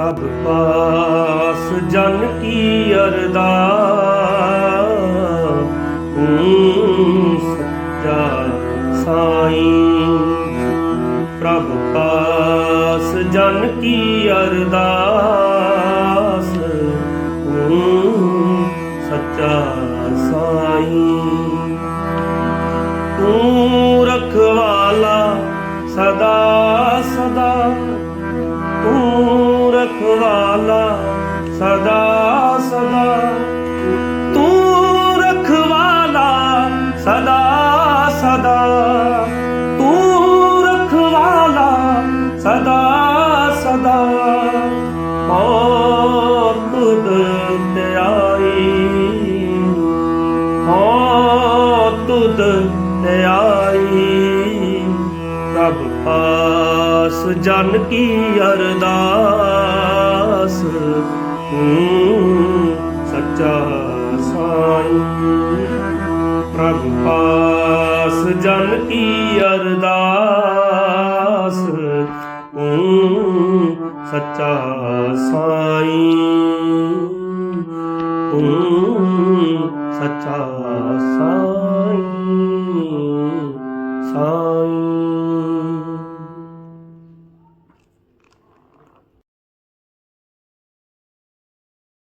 ਪ੍ਰਭ ਪਾਸ, ਜਨ ਕੀ ਅਰਦਾਸ? ਸੱਚਾ ਸਾਈਂ। ਪ੍ਰਭ ਪਾਸ, ਜਨ ਕੀ ਅਰਦਾਸ? ਤੂੰ ਸੱਚਾ ਸਾਈਂ। ਰਖਵਾਲਾ, ਸਦਾ ਸਦਾ। ਤੂੰ ਰਖਵਾਲਾ, ਸਦਾ ਸਦਾ। ਤੂੰ ਰਖਵਾਲਾ, ਸਦਾ ਸਦਾ। ਓ ਤੁਧ ਤੇ ਆਈ ਹੋ ਤੁਧ ਤੇ ਆਈ ਪ੍ਰਭ ਪਾਸ ਜਨ ਕੀ ਅਰਦਾਸ? ਸੱਚਾ ਸਾਈਂ। ਪ੍ਰਭ ਪਾਸ, ਜਨ ਕੀ ਅਰਦਾਸ? ਤੂੰ ਸੱਚਾ ਸਾਈਂ। ਸੱਚਾ ਸਾਈਂ। ਸਾਈਂ।